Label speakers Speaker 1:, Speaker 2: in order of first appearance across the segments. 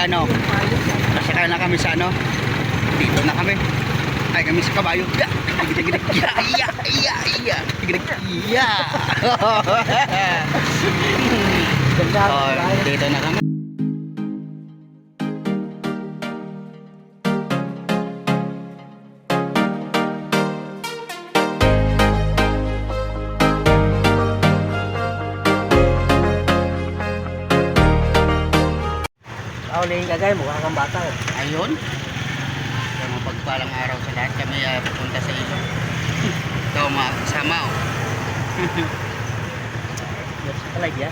Speaker 1: Yan o. Nasakay na kami sa ano. Dito na kami. Ay kami sa kabayo. Ya! Gidag-gidag. Ya! Ya! Ya! Ya! Gidag. Ya!
Speaker 2: Ganda.
Speaker 1: Oh, dito na kami.
Speaker 2: Kaulihin ka guys, mukha kang bata eh.
Speaker 1: Ayun. Kaya mapagpalang araw sa lahat kami ay pupunta sa ilog. Ito mga kasama oh.
Speaker 2: Yes, kalag ya.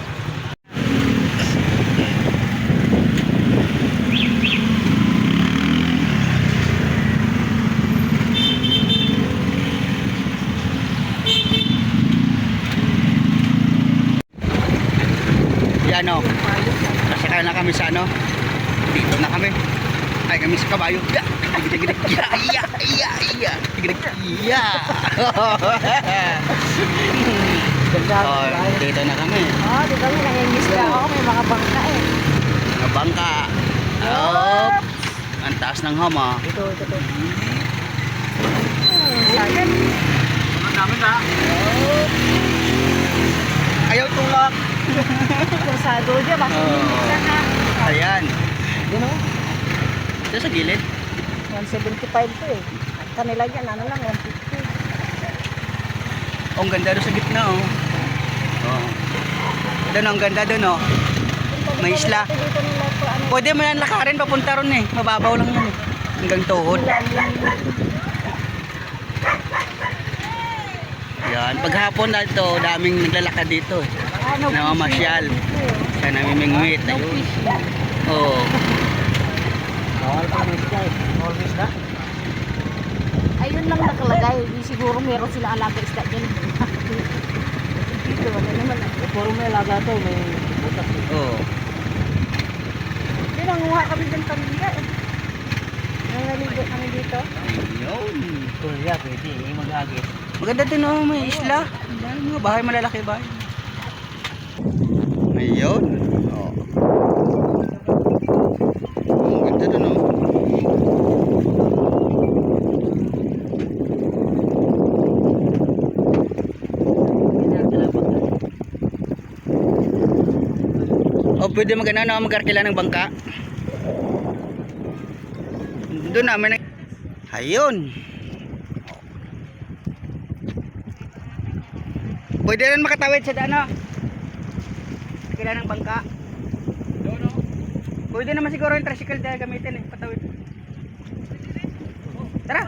Speaker 1: Yan o. Nasakay na kami sa ano. Dito na kami. Ay kami sa kabayo. Ya! Ya! Ya! Ya! Ya! Ya! Oh, dito na kami.
Speaker 3: Oh, di ba may nangingisda ako, may mga bangka eh.
Speaker 1: Mga bangka. Oh, ang taas ng hama.
Speaker 2: Ito, ito, ito.
Speaker 3: Hmm, Sagad.
Speaker 1: Ayaw tulak.
Speaker 3: Kursado dyan, bakit hindi na na?
Speaker 2: Yun o.
Speaker 1: Ito sa gilid.
Speaker 3: 175 to eh. Ang kanila dyan, ano lang, 150.
Speaker 1: Oh, ang ganda doon sa gitna oh. Oh. Doon ang ganda doon oh. May isla.
Speaker 3: Ano,
Speaker 1: Pwede mo yan lakarin papunta ron eh. Mababaw lang yan eh. Hanggang tuhod. Yan. Paghapon na ito, daming naglalakad dito eh.
Speaker 3: ano,
Speaker 1: Namamasyal. Sa namimingwit. Ayun. Oo.
Speaker 2: Bawal pa ng isda eh. Bawal ng isda.
Speaker 3: Ayun lang nakalagay. Di siguro meron sila alaga isda dyan. Dito, ano naman.
Speaker 2: Puro may alaga to, may butas eh.
Speaker 1: Oo.
Speaker 3: Hindi, nanguha kami dyan pamilya eh. Nangaligo kami dito.
Speaker 1: Ayun.
Speaker 2: Tulya, pwede. Eh, mag-agis.
Speaker 1: Maganda din oh, may isla. Mga bahay malalaki bahay. Ayun. Oh. Ang ganda dun oh. Oh, pwede mag ano, no, mag-arkila ng bangka. Doon namin na- Ayun. Pwede rin makatawid sa ano. Kila ng bangka. Pwede naman siguro yung tricycle dahil gamitin eh, patawid. Tara.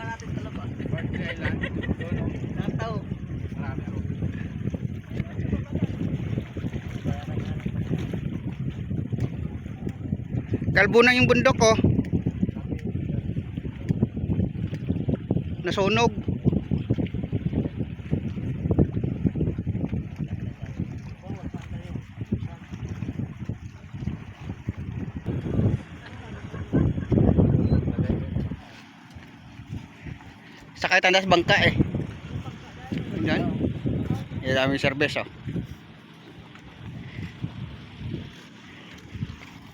Speaker 1: Kalbo na yung bundok oh. Nasunog. Sakay tandas bangka eh. Yan. Yan daming service oh.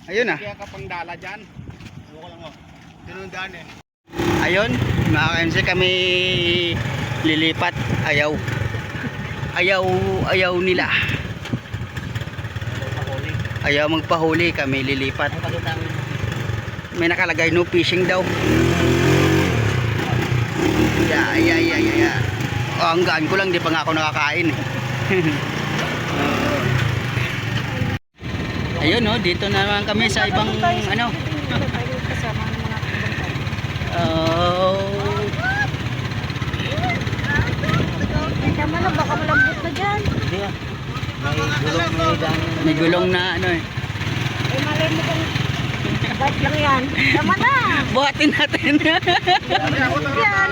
Speaker 1: Ayun ah.
Speaker 4: Kaya kapang dala dyan. Ano ko lang oh. Tinundaan eh.
Speaker 1: Ayun, mga KMC kami lilipat. Ayaw. Ayaw, ayaw nila. Ayaw magpahuli kami lilipat. May nakalagay no fishing daw. Yeah, yeah, yeah, yeah. Oh, ang gaan ko lang, di pa nga ako nakakain. Ayun no, dito na naman kami sa ibang ano.
Speaker 3: Kasama ng mga bangka.
Speaker 1: Oh,
Speaker 3: Tama na, baka malambot na dyan.
Speaker 2: Hindi ah. May gulong, may daan.
Speaker 1: may gulong na ano eh.
Speaker 3: Eh, malay mo kung bike lang yan. Tama na.
Speaker 1: Buhatin natin.
Speaker 3: Yan.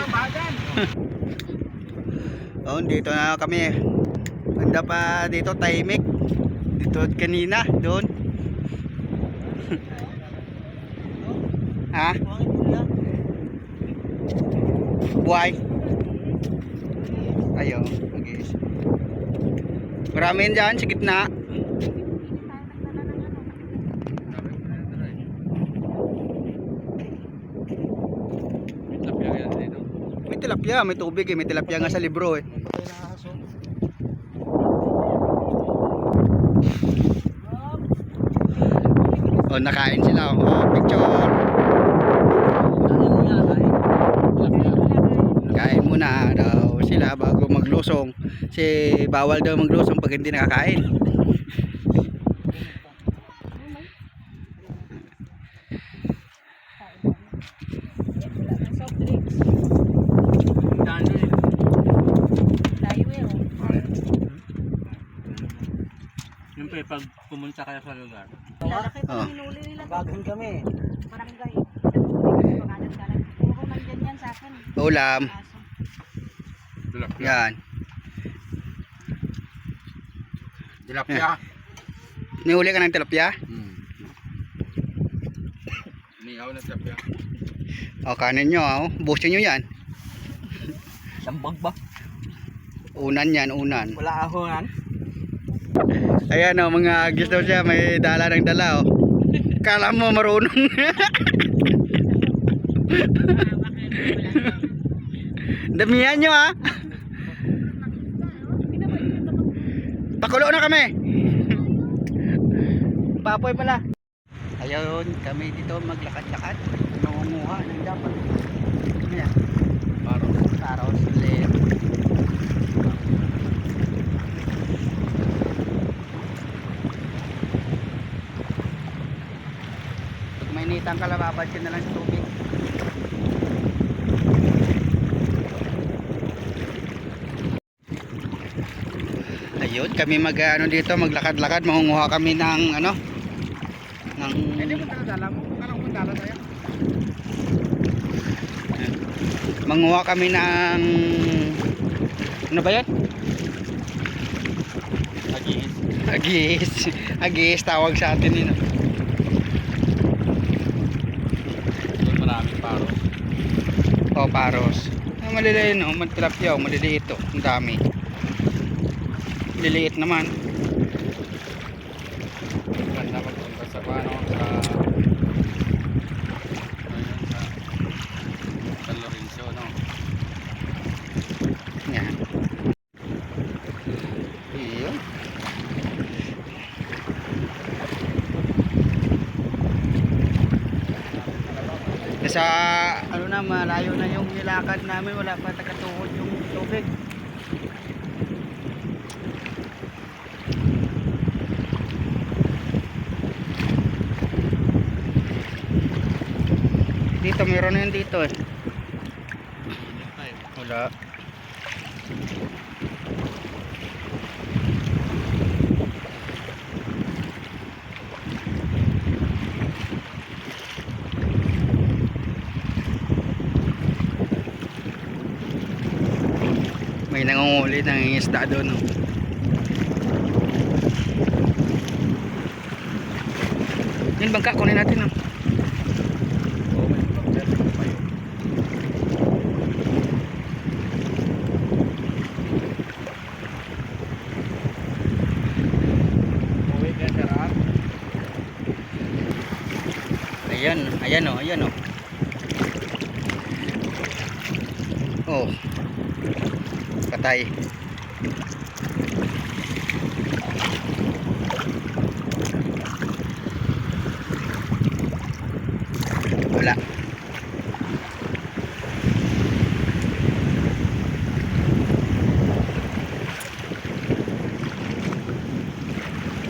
Speaker 1: oh, dito na kami. Banda pa dito, tahimik. Dito kanina, doon. ha? Buhay. Ayo, guys. Marami diyan sa gitna. May tilapia, may tubig eh, may tilapia nga sa libro eh.
Speaker 2: Aso.
Speaker 1: Oh, nakain sila. Oh, picture. Kain muna daw sila bago maglusong. Si bawal daw maglusong pag hindi nakakain.
Speaker 2: Pa pag pumunta kayo sa lugar.
Speaker 3: Lalaki pa
Speaker 1: Oh.
Speaker 3: hinuli nila.
Speaker 2: Bagan kami.
Speaker 3: Barangay. Kanan. Puro nandyan yan sa akin.
Speaker 1: Ulam.
Speaker 3: Aso.
Speaker 1: Yan.
Speaker 4: Tilapia.
Speaker 1: Nihuli ka ng tilapia?
Speaker 4: Hmm. Inihaw na tilapia.
Speaker 1: O, kanin nyo. Oh. Busin nyo yan.
Speaker 2: Sambag ba?
Speaker 1: Unan yan, unan.
Speaker 2: Wala ahongan.
Speaker 1: Ayan o, mga agis daw siya. May dala ng dala o. Kala mo marunong. Damihan nyo ha. Pakulo na kami. Papoy pala. Ayun, kami dito maglakad-lakad. Nangunguha ng dapat. Ayan.
Speaker 4: Paro.
Speaker 1: Saros, lim. Pag may kalababad ka na lang sa tubig. Ayun, kami mag ano dito, maglakad-lakad, mangunguha kami ng ano ng
Speaker 2: Hindi mo taga mo. Kala mo dala tayo.
Speaker 1: manguha kami ng ano ba yan?
Speaker 4: Agis.
Speaker 1: Agis. Agis tawag sa atin yun.
Speaker 4: Doon maraming paro.
Speaker 1: O paros. Ah, maliliit no, magtilapia o maliliit to. Ang dami. Liliit naman.
Speaker 4: Ganda magpunta sa ano, sa... San Lorenzo, no?
Speaker 1: Yan. Iyon. Sa malayo na yung nilakad namin wala pa tagatuhod yung tubig. Dito meron na yun dito eh. Wala. Nangunguli ng isda doon. Oh. Yun bangka, kunin natin. Oh. Ayan, ayan oh, ayan. Oh. Patay. Wala.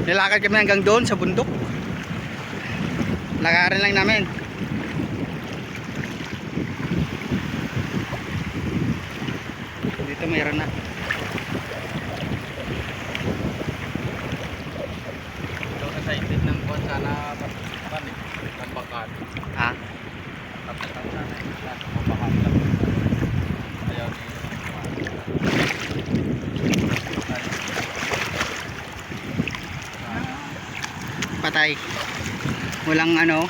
Speaker 1: Nilakad kami hanggang doon sa bundok. Lakarin lang namin. Mayroon na.
Speaker 4: Ito sa side ng kwan sana pan eh. Tambakan.
Speaker 1: Ha?
Speaker 4: Ang sana yung isa, tambakan lang. Ayaw ni
Speaker 1: Patay. Walang ano.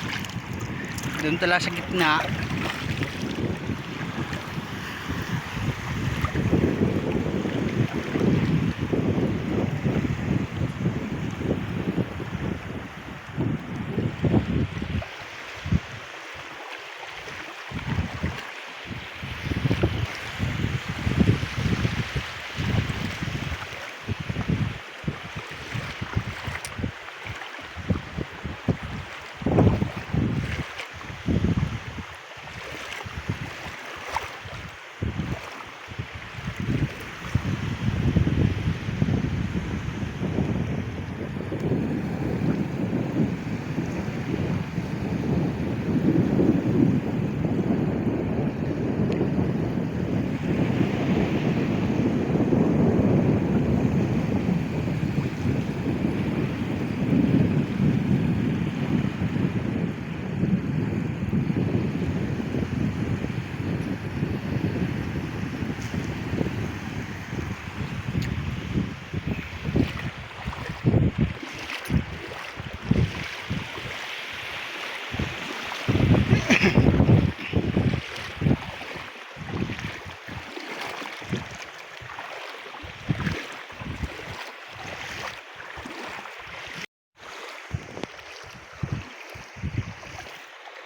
Speaker 1: Doon tala sa gitna.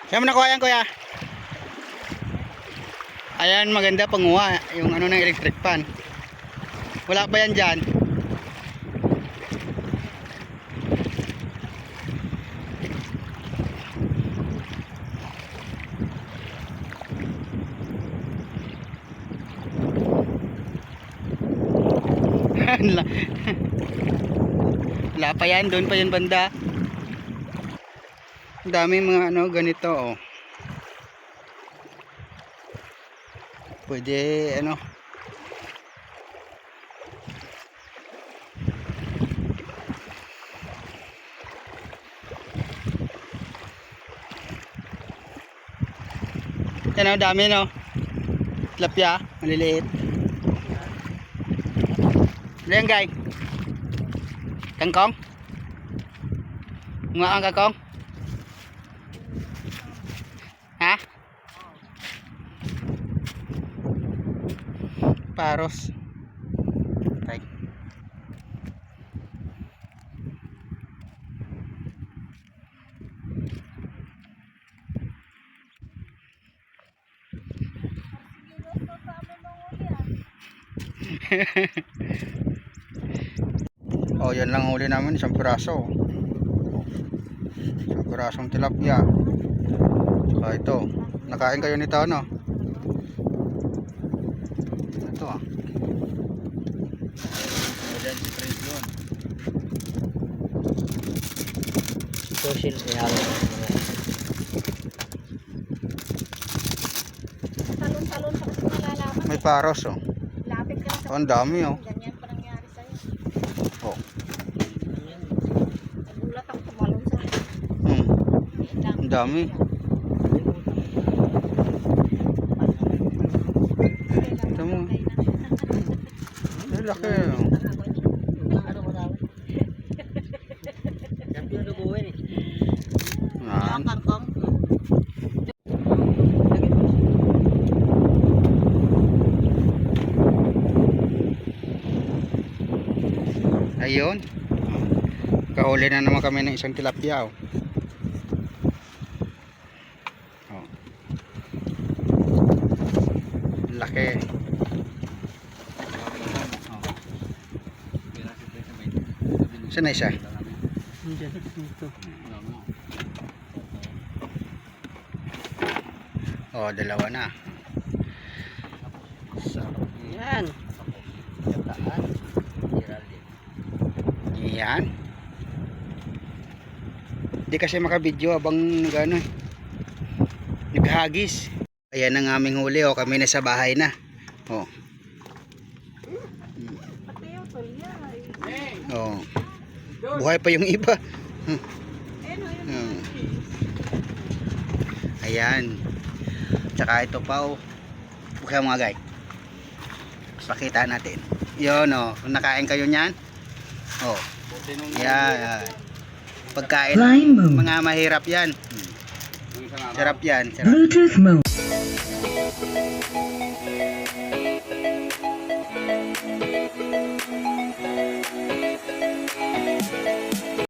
Speaker 1: Saan mo nakuha yan kuya? Ayan maganda panguha yung ano ng electric fan. Wala ba yan dyan? Wala. Pa yan, doon pa yan banda. Ang daming mga ano ganito oh. Pwede ano Yan oh, dami no. Tilapia, maliliit. Ano yan guys? Kangkong? Nga ang kangkong? Ha? Paros. Tay. oh, yan lang huli namin, isang piraso. Isang pirasong tilapia. Saka ito. Nakain kayo nito ano? Ito ah.
Speaker 4: Ayan si Fred yun.
Speaker 2: Social ihalo.
Speaker 3: Talon-talon pa kasi nalalaman.
Speaker 1: May paros oh.
Speaker 3: Lapit ka sa
Speaker 1: Oh, ang dami oh.
Speaker 3: Ganyan pa nangyari sa'yo.
Speaker 1: Oh.
Speaker 3: Nagulat ako tumalon sa
Speaker 1: Hmm. Ang dami. Ito mo. Ang laki oh.
Speaker 2: Ano mo tawag? Champion na buhay eh.
Speaker 1: Yan.
Speaker 3: kangkong.
Speaker 1: Ayun. Kahuli na naman kami ng isang tilapia oh. Oh. Laki. Oh. Saan na isa? Oh, dalawa na.
Speaker 2: Yan.
Speaker 1: Yan. Hindi kasi makabidyo habang gano'n. Naghagis. Ayan ang aming huli oh. Kami na sa bahay na. Oh. Oh. Buhay pa yung iba. Hmm. Ayan. Tsaka ito pa oh. Bukaya mga guy. Pakita natin. Yun oh. Kung nakain kayo niyan. Oh. Yan. Pagkain. Mga mahirap yan. Hmm. Sarap yan. Sarap.
Speaker 5: Bluetooth mode.